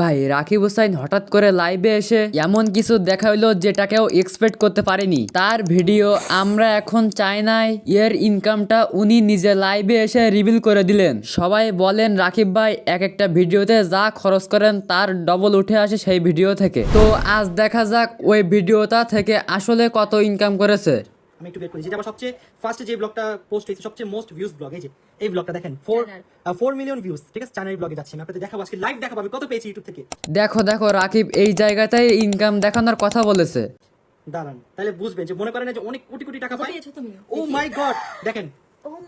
ভাই, রাকিব হুসাইন হঠাৎ করে লাইভে এসে এমন কিছু দেখাইলো যেটাকেও এক্সপেক্ট করতে পারেনি। তার ভিডিও আমরা এখন চায়নায় এর ইনকামটা উনি নিজে লাইভে এসে রিভিল করে দিলেন। সবাই বলেন, রাকিব ভাই, এক একটা ভিডিওতে যা খরচ করেন তার ডবল উঠে আসে সেই ভিডিও থেকে। তো আজ দেখা যাক ওই ভিডিওটা থেকে আসলে কত ইনকাম করেছে। আমি একটু বের করি। যেটা আমার সবচেয়ে ফার্স্ট যে ব্লগটা পোস্ট হয়েছে সবচেয়ে মোস্ট ভিউজ ব্লগ এই যে এই ব্লগটা দেখেন ফোর ফোর মিলিয়ন ভিউজ ঠিক আছে? চ্যানেল ব্লগে যাচ্ছি আমি আপনাদের দেখাবো আজকে লাইভ দেখাবো আমি কত পেয়েছি ইউটিউব থেকে। দেখো দেখো রাকিব এই জায়গাটাই ইনকাম দেখানোর কথা বলেছে। দাঁড়ান তাহলে বুঝবেন যে মনে করেন যে অনেক কোটি কোটি টাকা পাই তুমি? ও মাই গড দেখেন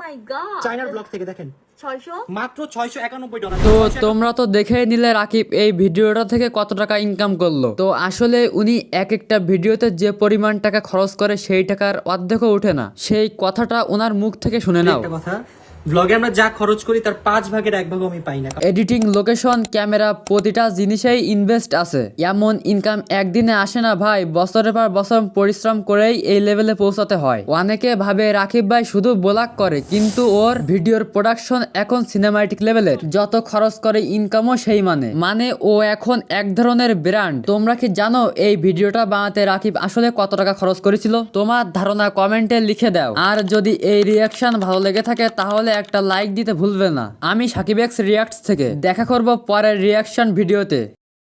মাই গড চায়নার ব্লগ থেকে দেখেন। মাত্র ডলার তো তোমরা তো দেখেই নিলে রাকিব এই ভিডিওটা থেকে কত টাকা ইনকাম করল? তো আসলে উনি এক একটা ভিডিওতে যে পরিমাণ টাকা খরচ করে সেই টাকার অর্ধেকও ওঠে না। সেই কথাটা ওনার মুখ থেকে শুনে নাও। কথা ব্লগে আমরা যা খরচ করি, তার পাঁচ ভাগের এক ভাগও আমি পাই না। এডিটিং লোকেশন ক্যামেরা প্রতিটা জিনিসেই ইনভেস্ট আছে। এমন ইনকাম একদিনে আসে না ভাই, বছরের পর বছর পরিশ্রম করেই এই লেভেলে পৌঁছাতে হয়। অনেকে ভাবে রাকিব ভাই শুধু ব্লগ করে, কিন্তু ওর ভিডিওর প্রোডাকশন এখন সিনেমাটিক লেভেলের যত খরচ করে ইনকামও সেই মানে। মানে ও এখন এক ধরনের ব্র্যান্ড তোমরা কি জানো এই ভিডিওটা বানাতে রাকিব আসলে কত টাকা খরচ করেছিল? তোমার ধারণা কমেন্টে লিখে দাও। আর যদি এই রিয়াকশন ভালো লেগে থাকে, তাহলে একটা লাইক দিতে ভুলবে না। আমি সাকিব এক্স রিয়াক্টস থেকে। দেখা করব পরের রিয়াকশন ভিডিওতে।